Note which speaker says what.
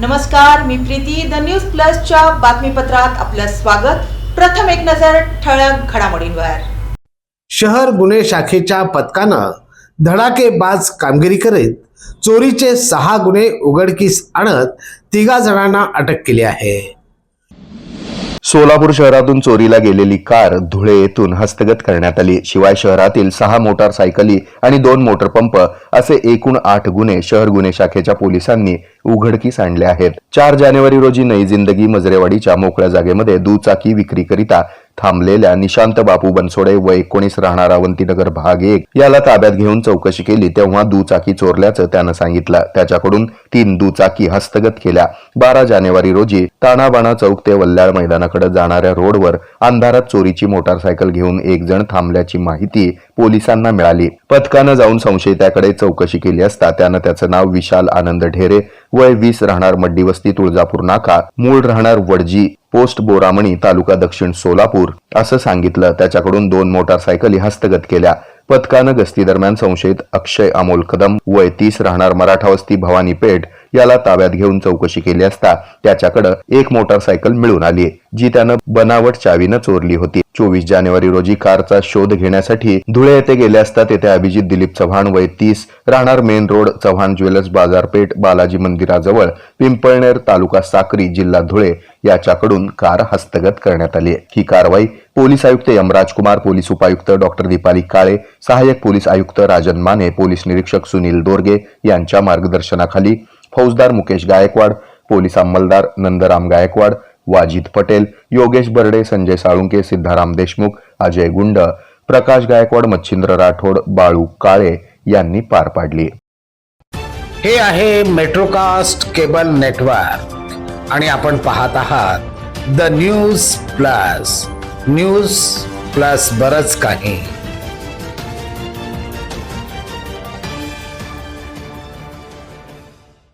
Speaker 1: नमस्कार मी Preeti. The news प्लसच्या बातमीपत्रात आपलं स्वागत. प्रथम एक नजर ठळक घडामोडींवर.
Speaker 2: शहर गुन्हे शाखेच्या पथकानं धडाकेबाज कामगिरी करीत चोरीचे सहा गुन्हे उघडकीस आणत तिघा जणांना अटक केली आहे.
Speaker 3: सोलापूर शहरातून चोरीला गेलेली कार धुळे येथून हस्तगत करण्यात आली. शिवाय शहरातील सहा मोटारसायकली आणि दोन मोटरपंप असे एकूण आठ गुन्हे शहर गुन्हे शाखेच्या पोलिसांनी उघडकीस आणले आहेत. चार जानेवारी रोजी नई जिंदगी मजरेवाडीच्या मोकळ्या जागेमध्ये दुचाकी विक्रीकरिता थांबलेल्या निशांत बापू बनसोडे व एकोणीस राहणार अवंतीनगर भाग एक याला ताब्यात घेऊन चौकशी केली तेव्हा दुचाकी चोरल्याचं त्यानं सांगितलं. त्याच्याकडून तीन दुचाकी हस्तगत केल्या. बारा जानेवारी रोजी ताणाबाणा चौक ते वल्ल्याळ मैदानाकडे जाणाऱ्या रोडवर अंधारात चोरीची मोटारसायकल घेऊन एक जण थांबल्याची माहिती पोलिसांना मिळाली. पथकानं जाऊन संशयिताकडे चौकशी केली असता त्यानं त्याचं नाव विशाल आनंद ढेरे वय वीस राहणार मड्डी वस्ती तुळजापूर नाका मूळ राहणार वडजी पोस्ट बोरामणी तालुका दक्षिण सोलापूर असं सांगितलं. त्याच्याकडून दोन मोटारसायकली हस्तगत केल्या. पथकानं गस्ती दरम्यान संशयित अक्षय अमोल कदम वय तीस राहणार मराठा वस्ती भवानी पेठ याला ताब्यात घेऊन चौकशी केली असता त्याच्याकडे एक मोटारसायकल मिळून आली जी त्यानं बनावट चावीनं चोरली होती. चोवीस जानेवारी रोजी कारचा शोध घेण्यासाठी धुळे येथे गेले असता तेथे अभिजित दिलीप चव्हाण वय तीस राहणार मेन रोड चव्हाण ज्वेलर्स बाजारपेठ बालाजी मंदिराजवळ पिंपळनेर तालुका साक्री जिल्हा धुळे याच्याकडून कार हस्तगत करण्यात आली. ही कारवाई पोलीस आयुक्त यमराज कुमार पोलीस उपायुक्त डॉक्टर दीपाली काळे सहाय्यक पोलीस आयुक्त राजन माने पोलीस निरीक्षक सुनील दोरगे यांच्या मार्गदर्शनाखाली फौजदार मुकेश गायकवाड पोलीस अंमलदार नंदराम गायकवाड वाजिद पटेल योगेश बर्डे संजय साळुंके सिद्धाराम देशमुख अजय गुंड प्रकाश गायकवाड मच्छिंद्र राठोड बाळू काळे यांनी पार पाडली.
Speaker 2: हे आहे मेट्रोकास्ट केबल नेटवर्क. आणि आपण पाहत आहात the news plus. News plus बरच काही.